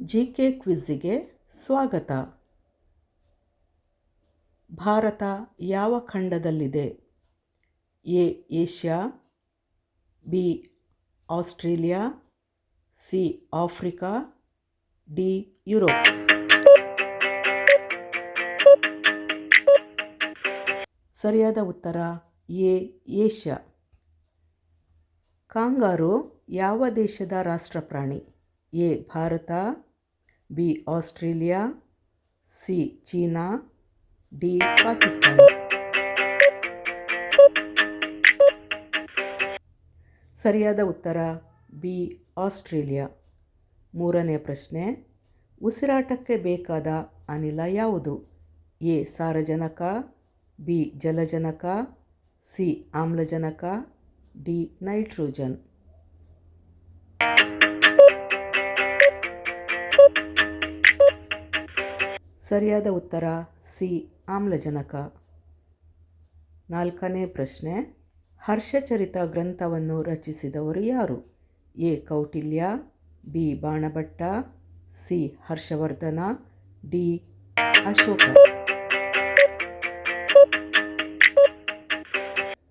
G K ಕ್ವಿಜ್ಜಿಗೆ ಸ್ವಾಗತ. ಭಾರತ ಯಾವ ಖಂಡದಲ್ಲಿದೆ? A, Asia, B, Australia, C, Africa, D, Europe. ಸರಿಯಾದ ಉತ್ತರ, ಎ, ಏಷ್ಯಾ. ಕಾಂಗಾರು ಯಾವ ದೇಶದ ರಾಷ್ಟ್ರಪ್ರಾಣಿ? A, Bharat B, Australia, C, China, D, Pakistan. ಸರಿಯಾದ ಉತ್ತರ, ಬಿ, ಆಸ್ಟ್ರೇಲಿಯಾ. ಮೂರನೇ ಪ್ರಶ್ನೆ, ಉಸಿರಾಟಕ್ಕೆ ಬೇಕಾದ ಅನಿಲ ಯಾವುದು? ಎ, ಸಾರಜನಕ, ಬಿ, ಜಲಜನಕ, ಸಿ, ಆಮ್ಲಜನಕ, ಡಿ, ನೈಟ್ರೋಜನ್. ಸರಿಯಾದ ಉತ್ತರ ಸಿ, ಆಮ್ಲಜನಕ. ನಾಲ್ಕನೇ ಪ್ರಶ್ನೆ, ಹರ್ಷಚರಿತ ಗ್ರಂಥವನ್ನು ರಚಿಸಿದವರು ಯಾರು? A, Kautilya, B, Banabhatta, C, Harshavardhana, D, Ashoka.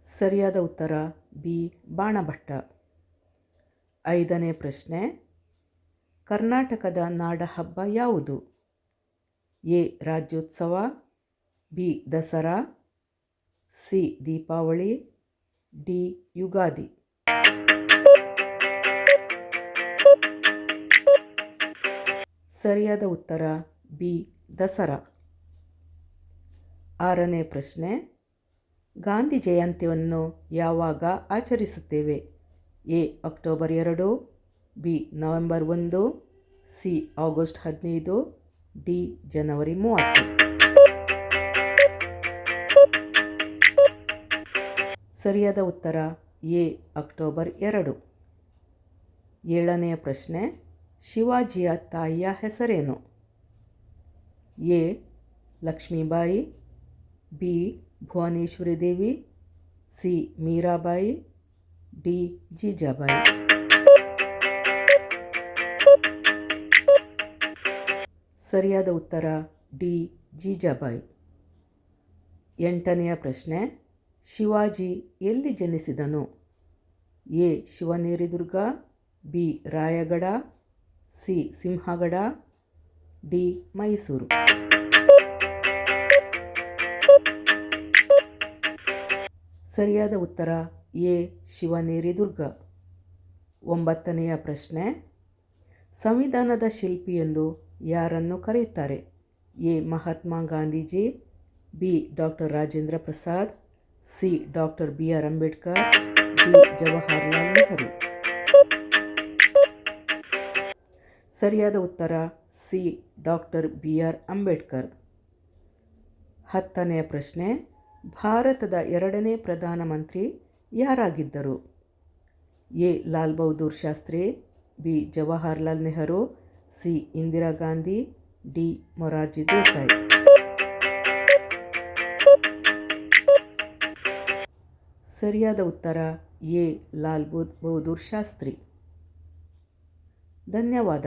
ಸರಿಯಾದ ಉತ್ತರ ಬಿ, ಬಾಣಭಟ್ಟ. ಐದನೇ ಪ್ರಶ್ನೆ, ಕರ್ನಾಟಕದ ನಾಡಹಬ್ಬ ಯಾವುದು? A Rajyotsava, B Dasara, C Deepavali, D Ugadi. ಸರಿಯಾದ ಉತ್ತರ ಬಿ ದಸರಾ. ಆರನೇ ಪ್ರಶ್ನೆ. ಗಾಂಧಿ ಜಯಂತಿಯನ್ನು ಯಾವಾಗ ಆಚರಿಸುತ್ತೇವೆ? ಎ ಅಕ್ಟೋಬರ್ ಎರಡು, ಬಿ ನವೆಂಬರ್ ಒಂದು, ಸಿ ಆಗಸ್ಟ್ ಹದಿನೈದು ಡಿ, ಜನವರಿ ಮೂವತ್ತು. ಸರಿಯಾದ ಉತ್ತರ, ಎ, ಅಕ್ಟೋಬರ್ ಎರಡು. ಏಳನೆಯ ಪ್ರಶ್ನೆ, ಶಿವಾಜಿಯ ತಾಯಿಯ ಹೆಸರೇನು? A, Lakshmibai, B, Bhuvaneshwari Devi, C, Mirabai, D, Jijabai. ಸರಿಯಾದ ಉತ್ತರ ಡಿ. ಜೀಜಾಬಾಯಿ ಎಂಟನೆಯ ಪ್ರಶ್ನೆ, ಶಿವಾಜಿ ಎಲ್ಲಿ ಜನಿಸಿದನು? A. Shivneridurga, B. Raigad, C. Sinhagad, D. Mysuru. ಸರಿಯಾದ ಉತ್ತರ ಎ. ಶಿವನೇರಿದುರ್ಗ. ಒಂಬತ್ತನೆಯ ಪ್ರಶ್ನೆ, ಸಂವಿಧಾನದ ಶಿಲ್ಪಿ ಎಂದು ಯಾರನ್ನು ಕರೆಯುತ್ತಾರೆ? A. Mahatma Gandhiji, B. Doctor Rajendra Prasad, C. Doctor B. R. Ambedkar, D. Jawaharlal Nehru. ಸರಿಯಾದ ಉತ್ತರ, C. Doctor B. R. Ambedkar. ಹತ್ತನೆಯ ಪ್ರಶ್ನೆ, ಭಾರತದ ಎರಡನೇ ಪ್ರಧಾನಮಂತ್ರಿ ಯಾರಾಗಿದ್ದರು? A. Lal Bahadur Shastri, B. Jawaharlal Nehru C Indira Gandhi D Morarji Desai. ಸರಿಯಾದ ಉತ್ತರ A. Lal Bahadur Shastri. ಧನ್ಯವಾದ.